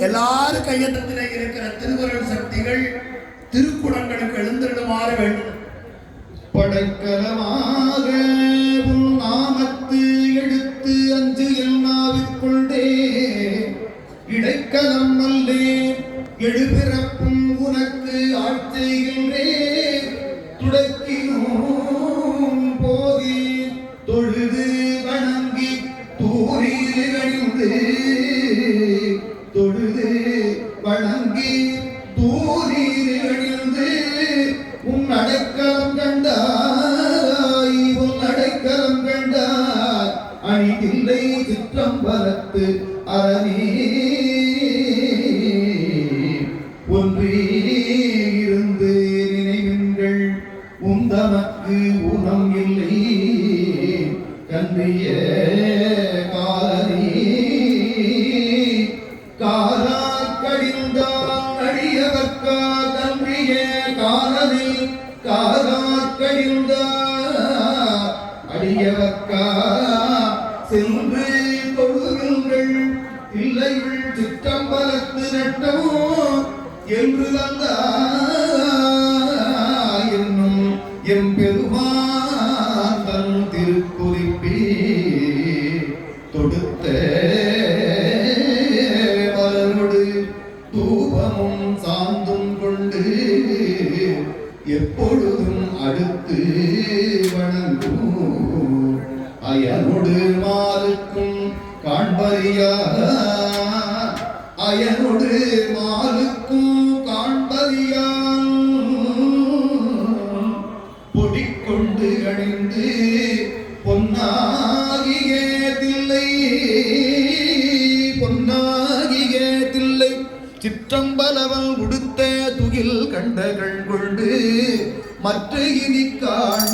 எல்லாரும் கையத்தத்திலே இருக்கிற திருக்குறள் சக்திகள் திருக்குறங்களுக்கு எழுந்திருடுமாறு வேண்டும். படைக்கலமாக உன் நாமத்து எடுத்து அஞ்சு என்னாவிற்கொண்டே இடைக்கலம் அல்லே எழுபிறப்பும் உனக்கு ஆட்செய்கின்றே. துடைக்கினோம் போதி தொழுது வணங்கி தூரில் அணிந்து. தொழுது வணங்கி தூரில் அணிந்து. உன் அடைக்கலம் கண்டாய் உன் அடைக்கலம் கண்டாய். அணிதில்லை சிற்றம்பலத்து அரணே. உந்தனக்கு உணம் இல்லை. கன்றிய காலனே. காலா கடிந்தால் அடியவர்க்கா கன்றிய காலனே. காலா கடிந்தால் அடியவர்க்கா சென்று தொழுகின்றள். இல்லைகள் சிற்றம்பலத்து நட்டமோ என்று வந்தாய் என்னும் தன் திருக்குறிப்பே தொடுத்த மலரோடு தூபமும் சாந்தும் கொண்டு எப்பொழுதும் அடுத்து வணங்கும். அயனொடு மாலுக்கும் காண்பறியா. அயனொடு மாலுக்கும் சிற்றம்பலவன் உடுத்த துகில் கண்டகள் கொண்டு மற்ற இனி காண